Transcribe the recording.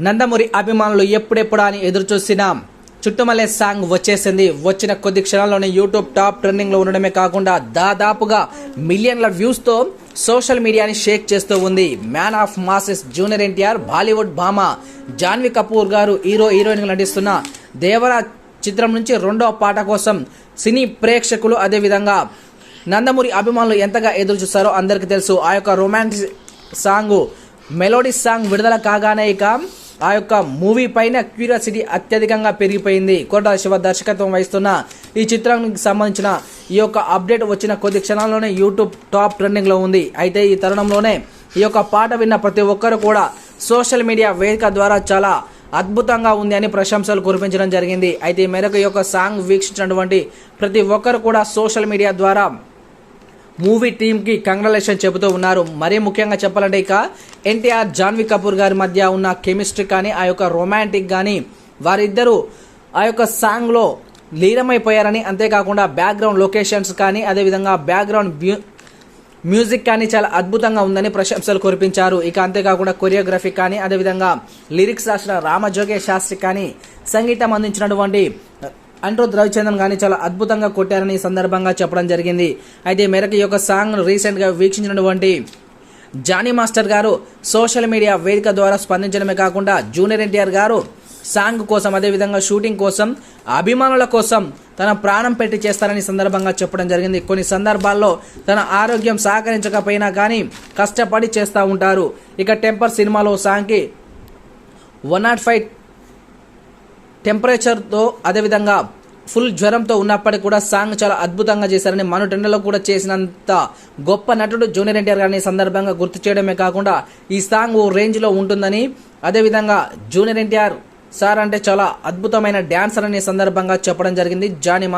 నందమూరి అభిమానులు ఎప్పుడెప్పుడా అని ఎదురు చూసినాం చుట్టుమల్లే సాంగ్ వచ్చేసింది. వచ్చిన కొద్ది క్షణాల్లోనే యూట్యూబ్ టాప్ ట్రెండింగ్లో ఉండడమే కాకుండా దాదాపుగా మిలియన్ల వ్యూస్తో సోషల్ మీడియాని షేక్ చేస్తూ ఉంది. Man of masses junior NTR Bollywood భామ జాన్వీ కపూర్ గారు హీరో హీరోయిన్ నటిస్తున్న దేవరా చిత్రం నుంచి రెండో పాట కోసం సినీ ప్రేక్షకులు అదేవిధంగా నందమూరి అభిమానులు ఎంతగా ఎదురు చూస్తారో అందరికీ తెలుసు. ఆ యొక్క రొమాంటిక్ సాంగ్ మెలోడీ సాంగ్ విడుదల కాగానే ఇక ఆ యొక్క మూవీ పైన క్యూరియాసిటీ అత్యధికంగా పెరిగిపోయింది. కోట శివ దర్శకత్వం వహిస్తున్న ఈ చిత్రానికి సంబంధించిన ఈ యొక్క అప్డేట్ వచ్చిన కొద్ది క్షణాల్లోనే యూట్యూబ్ టాప్ ట్రెండింగ్లో ఉంది. అయితే ఈ తరుణంలోనే ఈ యొక్క పాట విన్న ప్రతి ఒక్కరు కూడా సోషల్ మీడియా వేదిక ద్వారా చాలా అద్భుతంగా ఉంది అని ప్రశంసలు కురిపించడం జరిగింది. అయితే ఈ మేరకు ఈ యొక్క సాంగ్ వీక్షించినటువంటి ప్రతి ఒక్కరు కూడా సోషల్ మీడియా ద్వారా మూవీ టీంకి కంగ్రాలేషన్ చెబుతూ ఉన్నారు. మరీ ముఖ్యంగా చెప్పాలంటే ఇక ఎన్టీఆర్ జాన్వీ కపూర్ గారి మధ్య ఉన్న కెమిస్ట్రీ కానీ ఆ యొక్క రొమాంటిక్ కానీ వారిద్దరూ ఆ యొక్క సాంగ్లో లీనమైపోయారని అంతేకాకుండా బ్యాక్గ్రౌండ్ లొకేషన్స్ కానీ అదేవిధంగా బ్యాక్గ్రౌండ్ మ్యూ మ్యూజిక్ కానీ చాలా అద్భుతంగా ఉందని ప్రశంసలు కురిపించారు. ఇక అంతేకాకుండా కొరియోగ్రఫీ కానీ అదేవిధంగా లిరిక్స్ రాసిన రామజోగే శాస్త్రి కానీ సంగీతం అందించినటువంటి అనిరుద్ రవిచంద్రన్ కానీ చాలా అద్భుతంగా కొట్టారని సందర్భంగా చెప్పడం జరిగింది. అయితే మెరక్ మేరకు ఈ యొక్క సాంగ్ రీసెంట్గా వీక్షించినటువంటి జానీ మాస్టర్ గారు సోషల్ మీడియా వేదిక ద్వారా స్పందించడమే కాకుండా జూనియర్ ఎన్టీఆర్ గారు సాంగ్ కోసం అదేవిధంగా షూటింగ్ కోసం అభిమానుల కోసం తన ప్రాణం పెట్టి చేస్తారని సందర్భంగా చెప్పడం జరిగింది. కొన్ని సందర్భాల్లో తన ఆరోగ్యం సహకరించకపోయినా కానీ కష్టపడి చేస్తూ ఉంటారు. ఇక టెంపర్ సినిమాలో సాంగ్కి వన్ నాట్ ఫైవ్ టెంపరేచర్తో అదేవిధంగా ఫుల్ జ్వరంతో ఉన్నప్పటికీ కూడా సాంగ్ చాలా అద్భుతంగా చేశారని మను టెండలో కూడా చేసినంత గొప్ప నటుడు జూనియర్ ఎన్టీఆర్ గారిని సందర్భంగా గుర్తు చేయడమే కాకుండా ఈ సాంగ్ ఓ రేంజ్లో ఉంటుందని అదేవిధంగా జూనియర్ ఎన్టీఆర్ సార్ అంటే చాలా అద్భుతమైన డ్యాన్సర్ అనే సందర్భంగా చెప్పడం జరిగింది. జానీ